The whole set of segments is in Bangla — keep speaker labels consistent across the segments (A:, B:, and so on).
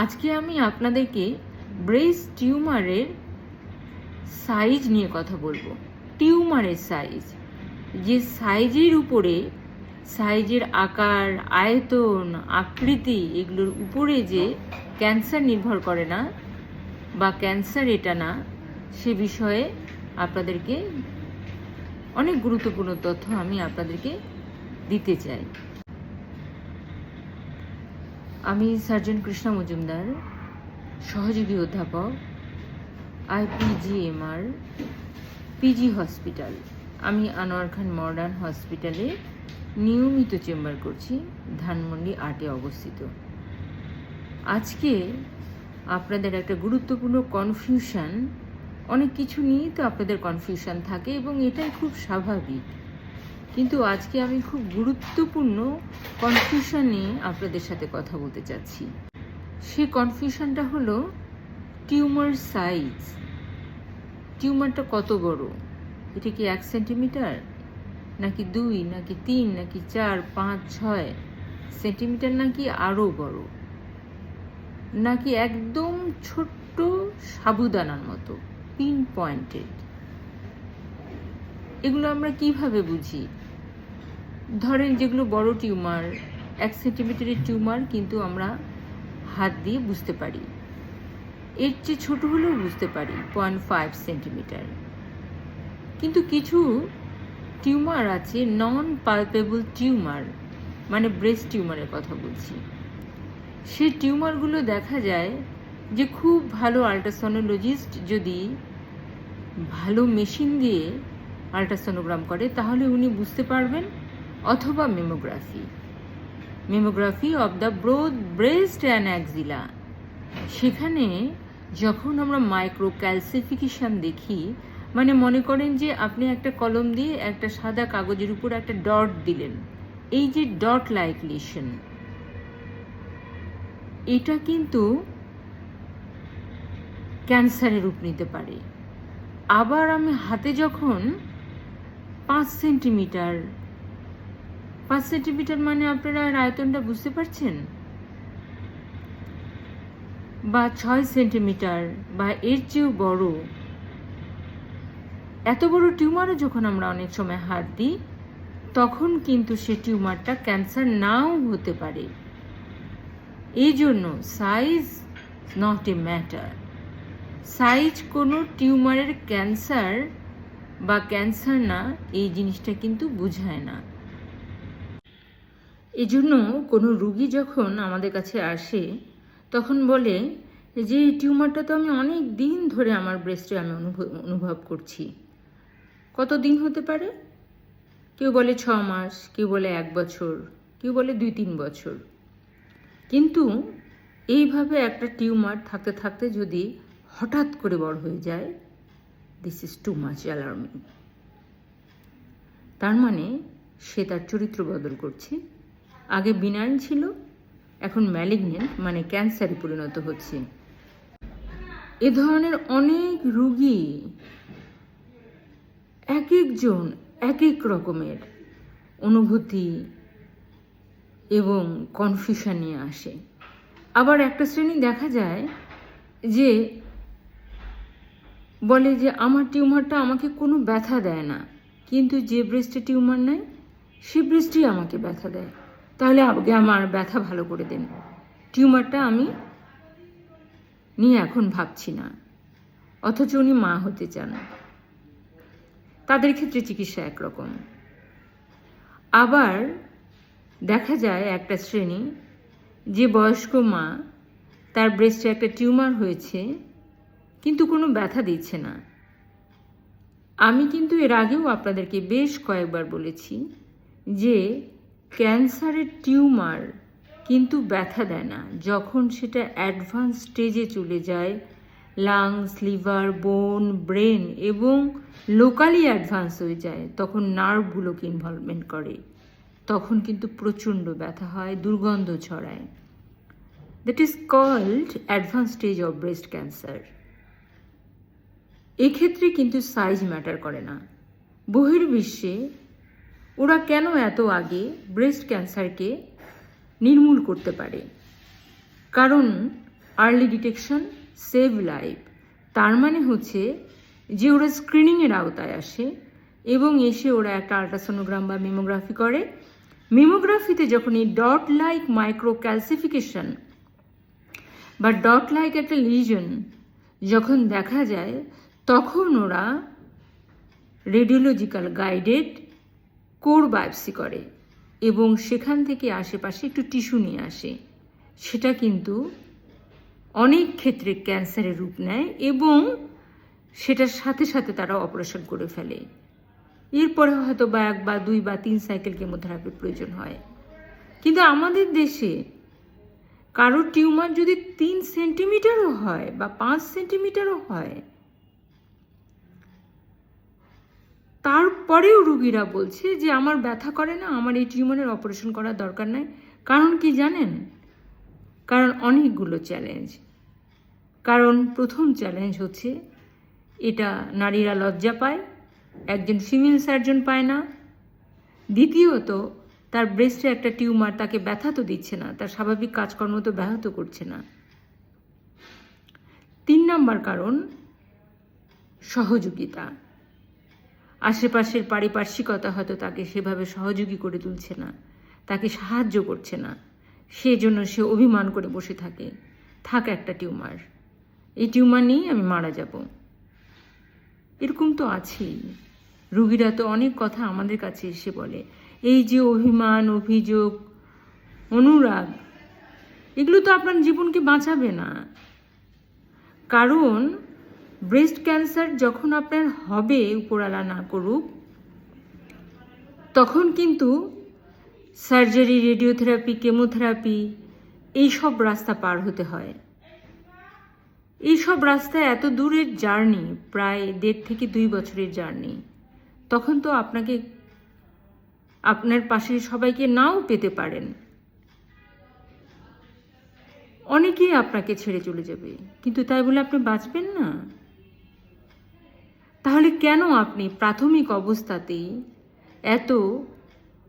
A: আজকে আমি আপনাদেরকে ব্রেস্ট টিউমারের সাইজ নিয়ে কথা বলব। টিউমারের সাইজ যে সাইজের উপরে সাইজের আকার, আয়তন, আকৃতি এগুলোর উপরে যে ক্যান্সার নির্ভর করে না বা ক্যান্সার এটা না, সে বিষয়ে আপনাদেরকে অনেক গুরুত্বপূর্ণ তথ্য আমি আপনাদেরকে দিতে চাই। আমি সার্জন কৃষ্ণা মজুমদার, সহযোগী অধ্যাপক আইপিজিএমআর পিজি হসপিটাল। আমি আনোয়ার খান মডার্ন হসপিটালে নিয়মিত চেম্বার করছি, ধানমন্ডি আটে অবস্থিত। আজকে আপনাদের একটা গুরুত্বপূর্ণ কনফিউশন অনেক কিছু নিয়েই তো আপনাদের কনফিউশন থাকে এবং এটাই খুব স্বাভাবিক। কিন্তু আজকে আমি খুব গুরুত্বপূর্ণ কনফিউশন নিয়ে আপনাদের সাথে কথা বলতে চাচ্ছি। সে কনফিউশনটা হলো টিউমার সাইজ টিউমারটা কত বড়? এটা কি এক সেন্টিমিটার নাকি দুই, নাকি তিন, নাকি চার, পাঁচ, ছয়? সেন্টিমিটার নাকি আরও বড়? নাকি একদম ছোট্ট সাবুদানার মতো পিন পয়েন্টেড এগুলো আমরা কীভাবে বুঝি? ধরেন যেগুলো বড় টিউমার, এক সেন্টিমিটারের টিউমার কিন্তু আমরা হাত দিয়ে বুঝতে পারি। এর চেয়ে ছোটো হলেও বুঝতে পারি, পয়েন্ট ফাইভ সেন্টিমিটার। কিন্তু কিছু টিউমার আছে নন পালপেবল টিউমার মানে ব্রেস্ট টিউমারের কথা বলছি। সেই টিউমারগুলো দেখা যায় যে খুব ভালো আল্ট্রাসনোলজিস্ট যদি ভালো মেশিন দিয়ে আল্ট্রাসোনোগ্রাম করে, তাহলে উনি বুঝতে পারবেন অথবা mammography mammography of the broad breast and axilla সেখানে যখন আমরা মাইক্রো ক্যালসিফিকেশন দেখি মানে মনে করেন যে আপনি একটা কলম দিয়ে একটা সাদা কাগজের উপর একটা ডট দিলেন। এই যে ডট লাইক লিশন এটা কিন্তু ক্যান্সারের রূপ নিতে পারে। আবার আমি হাতে যখন পাঁচ সেন্টিমিটার পাঁচ সেন্টিমিটার মানে আপনারা আয়তনটা বুঝতে পারছেন? বা ছয় সেন্টিমিটার, বা এর চেয়েও বড়। এত বড় টিউমারও যখন আমরা অনেক সময় হাত দিই, তখন কিন্তু সে টিউমারটা ক্যান্সার নাও হতে পারে। এই জন্য size not a matter. Size কোনো টিউমারের ক্যান্সার বা ক্যান্সার না, এই জিনিসটা কিন্তু বোঝায় না। এজন্য কোনো রুগী যখন আমাদের কাছে আসে, তখন বলে যে, এই টিউমারটা তো আমি অনেক দিন ধরে আমার ব্রেস্টে আমি অনুভব অনুভব করছি। কত দিন হতে পারে? কেউ বলে ছ মাস, কেউ বলে এক বছর, কেউ বলে দুই তিন বছর। কিন্তু এইভাবে একটা টিউমার থাকতে থাকতে যদি হঠাৎ করে বড় হয়ে যায় this is too much alarming তার মানে সে তার চরিত্র বদল করছে। আগে বিনাইন ছিল, এখন ম্যালিগনেন্ট মানে ক্যান্সারে পরিণত হচ্ছে। এ ধরনের অনেক রুগী এক একজন এক এক রকমের অনুভূতি এবং কনফিউশন নিয়ে আসে। আবার একটা শ্রেণি দেখা যায় যে বলে যে, আমার টিউমারটা আমাকে কোনো ব্যথা দেয় না, কিন্তু যে ব্রেস্টে টিউমার নেয়, সে ব্রেস্টই আমাকে ব্যথা দেয়। তাহলে আগে আমার ব্যথা ভালো করে দেন। টিউমারটা আমি নিয়ে এখন ভাবছি না। অথচ উনি মা হতে চান। তাদের ক্ষেত্রে চিকিৎসা একরকম। আবার দেখা যায় একটা শ্রেণি, যে বয়স্ক মা, তার ব্রেস্টে একটা টিউমার হয়েছে, কিন্তু কোনো ব্যথা দিচ্ছে না। আমি কিন্তু এর আগেও আপনাদেরকে বেশ কয়েকবার বলেছি যে ক্যান্সারের টিউমার কিন্তু ব্যথা দেয় না। যখন সেটা অ্যাডভান্স স্টেজে চলে যায়, লাংস, লিভার, বোন, ব্রেন এবং লোকালি অ্যাডভান্স হয়ে যায়, তখন নার্ভগুলোকে ইনভলভমেন্ট করে। তখন কিন্তু প্রচণ্ড ব্যথা হয়, দুর্গন্ধ ছড়ায়। That is called advance stage of breast cancer এক্ষেত্রে কিন্তু সাইজ ম্যাটার করে না। বহির্বিশ্বে ওরা কেন এত আগে ব্রেস্ট ক্যান্সারকে নির্মূল করতে পারে? কারণ আর্লি ডিটেকশন সেভ লাইফ তার মানে হচ্ছে যে ওরা স্ক্রিনিংয়ের আওতায় আসে এবং এসে ওরা একটা আল্ট্রাসোনোগ্রাম বা মেমোগ্রাফি করে। মেমোগ্রাফিতে যখন এই ডট লাইক মাইক্রো ক্যালসিফিকেশন বা ডট লাইক একটা লিজন যখন দেখা যায়, তখন ওরা রেডিওলজিক্যাল গাইডেড কোর বায়োপসি করে এবং সেখান থেকে আশেপাশে একটু টিস্যু নিয়ে আসে। সেটা কিন্তু অনেক ক্ষেত্রে ক্যান্সারের রূপ নেয় এবং সেটার সাথে সাথে তারা অপারেশন করে ফেলে। এরপরে হয়তো বা এক বা দুই বা তিন সাইকেল কেমোথেরাপির প্রয়োজন হয়। কিন্তু আমাদের দেশে কারোর টিউমার যদি তিন সেন্টিমিটারও হয় বা পাঁচ সেন্টিমিটারও হয় তারপরেও রুগীরা বলছে যে আমার ব্যথা করে না, আমার এই টিউমারের অপারেশন করার দরকার নাই। কারণ কি জানেন? কারণ অনেকগুলো চ্যালেঞ্জ। কারণ প্রথম চ্যালেঞ্জ হচ্ছে, এটা নারীরা লজ্জা পায়, একজন ফিমেল সার্জন পায় না। দ্বিতীয়ত, তার ব্রেস্টে একটা টিউমার, তাকে ব্যথা তো দিচ্ছে না, তার স্বাভাবিক কাজকর্ম তো ব্যাহত করছে না। তিন নম্বর কারণ, সহযোগিতা। আশেপাশের পারিপার্শ্বিকতা হয়তো তাকে সেভাবে সহযোগী করে তুলছে না, তাকে সাহায্য করছে না। সেজন্য সে অভিমান করে বসে থাকে। থাক একটা টিউমার। এই টিউমার নিয়েই আমি মারা যাব। এরকম তো আছেই। রুগীরা তো অনেক কথা আমাদের কাছে এসে বলে। এই যে অভিমান, অভিযোগ, অনুরাগ, এগুলো তো আপনার জীবনকে বাঁচাবে না। কারণ ব্রেস্ট ক্যান্সার যখন আপনার হবে উপরালা না করুক, তখন কিন্তু সার্জারি রেডিওথেরাপি কেমোথেরাপি এইসব রাস্তা পার হতে হয়। এইসব রাস্তায় এত দূরের জার্নি প্রায় দেড় থেকে দুই বছরের জার্নি তখন তো আপনাকে আপনার পাশে সবাইকে নাও পেতে পারেন। অনেকেই আপনাকে ছেড়ে চলে যাবে, কিন্তু তাই বলে আপনি বাঁচবেন না? তাহলে কেন আপনি প্রাথমিক অবস্থাতেই এত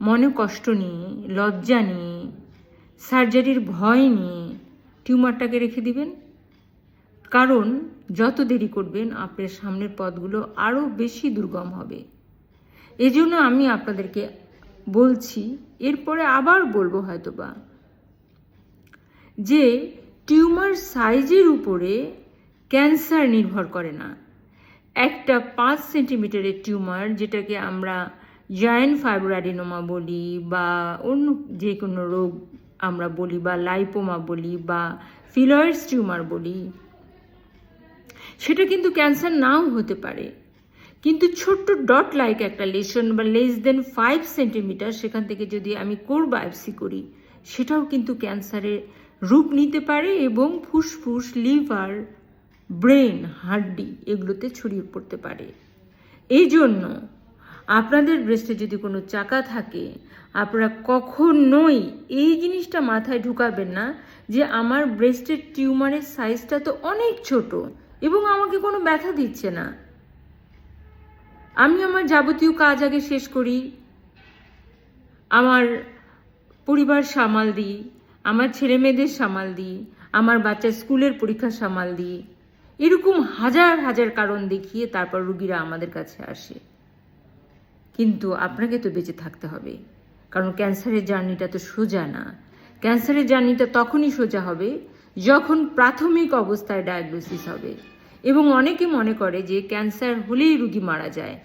A: মনে কষ্ট নিয়ে, লজ্জা নিয়ে, সার্জারির ভয় নিয়ে টিউমারটাকে রেখে দিবেন? কারণ যত দেরি করবেন আপনার সামনের পথগুলো আরও বেশি দুর্গম হবে। এজন্য আমি আপনাদেরকে বলছি, এরপরে আবার বলব হয়তোবা, যে টিউমার সাইজের উপরে ক্যান্সার নির্ভর করে না। একটা পাঁচ সেন্টিমিটারের টিউমার, যেটাকে আমরা জায়েন্ট ফাইব্রাডিনোমা বলি বা অন্য যে কোনো রোগ আমরা বলি বা লাইপোমা বলি বা ফিলয়েডস টিউমার বলি, সেটা কিন্তু ক্যান্সার নাও হতে পারে। কিন্তু ছোট্ট ডট লাইক একটা লেশন বা লেস দেন ফাইভ সেন্টিমিটার সেখান থেকে যদি আমি কোর বায়োপসি করি, সেটাও কিন্তু ক্যান্সারের রূপ নিতে পারে এবং ফুসফুস লিভার ব্রেন, হাড্ডি এগুলোতে ছড়িয়ে পড়তে পারে। এই জন্য আপনাদের ব্রেস্টে যদি কোনো চাকা থাকে, আপনারা কখনোই এই জিনিসটা মাথায় ঢুকাবেন না যে আমার ব্রেস্টের টিউমারের সাইজটা তো অনেক ছোট এবং আমাকে কোনো ব্যথা দিচ্ছে না। আমি আমার যাবতীয় কাজ আগে শেষ করি, আমার পরিবার সামাল দিই, আমার ছেলে মেয়েদের সামাল দিই, আমার বাচ্চার স্কুলের পরীক্ষা সামাল দিই। এরকম হাজার হাজার কারণ দেখিয়ে তারপর রুগীরা আমাদের কাছে আসে। কিন্তু আপনাকে তো বেঁচে থাকতে হবে। কারণ ক্যান্সারের জার্নিটা তো সোজা না। ক্যান্সারের জার্নিটা তখনই সোজা হবে যখন প্রাথমিক অবস্থায় ডায়াগনোসিস হবে। এবং অনেকে মনে করে যে ক্যান্সার হলেই রুগী মারা যায়।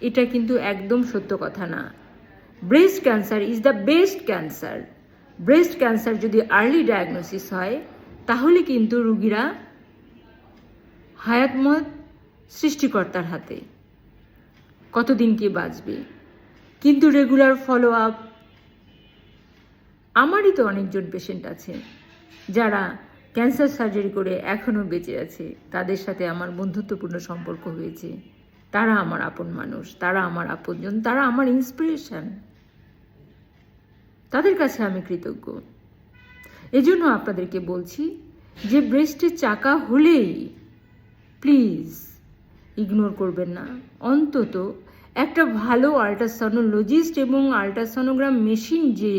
A: এটা কিন্তু একদম সত্য কথা না। Breast cancer is the best cancer. Breast cancer যদি আর্লি ডায়াগনোসিস হয়, তাহলে কিন্তু রুগীরা হায়াতমত সৃষ্টিকর্তার হাতে। কতদিন কি বাঁচবে? কিন্তু রেগুলার ফলো আপ আমারই তো অনেকজন পেশেন্ট আছে, যারা ক্যান্সার সার্জারি করে এখনও বেঁচে আছে। তাদের সাথে আমার বন্ধুত্বপূর্ণ সম্পর্ক হয়েছে। তারা আমার আপন মানুষ, তারা আমার আপনজন, তারা আমার ইন্সপিরেশান তাদের কাছে আমি কৃতজ্ঞ। এজন্য আপনাদেরকে বলছি যে ব্রেস্টের চাকা হলেই প্লিজ ইগনোর করবেন না। অন্তত একটা ভালো আল্ট্রাসনোলজিস্ট এবং আল্ট্রাসনোগ্রাম মেশিন যে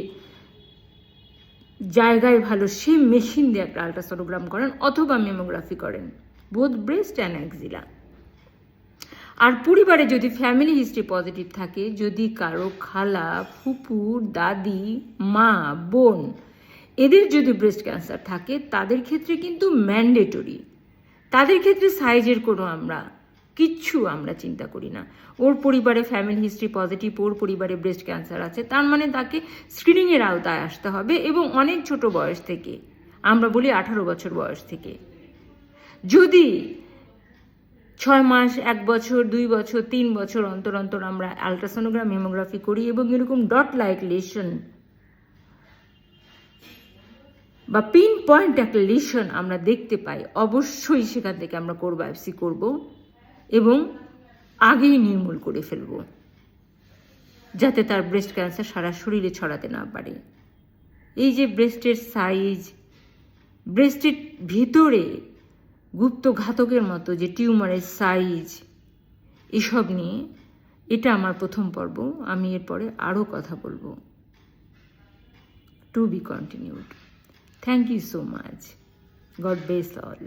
A: জায়গায় ভালো, সে মেশিন দিয়ে একটা আলট্রাসোনোগ্রাম করেন অথবা মেমোগ্রাফি করেন। বোধ ব্রেস্ট অ্যান্ড অ্যাক্সিলা আর পরিবারে যদি ফ্যামিলি হিস্ট্রি পজিটিভ থাকে, যদি কারও খালা, ফুপুর, দাদি, মা, বোন, এদের যদি ব্রেস্ট ক্যান্সার থাকে, তাদের ক্ষেত্রে কিন্তু ম্যান্ডেটরি তাদের ক্ষেত্রে সাইজের কোনো আমরা, কিচ্ছু আমরা চিন্তা করি না। ওর পরিবারে ফ্যামিলি হিস্ট্রি পজিটিভ ওর পরিবারে ব্রেস্ট ক্যান্সার আছে, তার মানে তাকে স্ক্রিনিংয়ের আওতায় আসতে হবে এবং অনেক ছোট বয়স থেকে, আমরা বলি আঠারো বছর বয়স থেকে। যদি ছয় মাস, এক বছর, দুই বছর, তিন বছর অন্তর অন্তর আমরা আলট্রাসোনোগ্রাম হেমোগ্রাফি করি এবং এরকম ডট লাইক লেশন বা পিন পয়েন্ট একটা লেশন আমরা দেখতে পাই, অবশ্যই সেখান থেকে আমরা কোর বায়োপসি করব এবং আগেই নির্মূল করে ফেলব যাতে তার ব্রেস্ট ক্যান্সার সারা শরীরে ছড়াতে না পারে। এই যে ব্রেস্টের সাইজ ব্রেস্টের ভিতরে গুপ্ত ঘাতকের মতো যে টিউমারের সাইজ এসব নিয়ে এটা আমার প্রথম পর্ব, আমি এরপরে আরও কথা বলব। To be continued thank you so much God bless all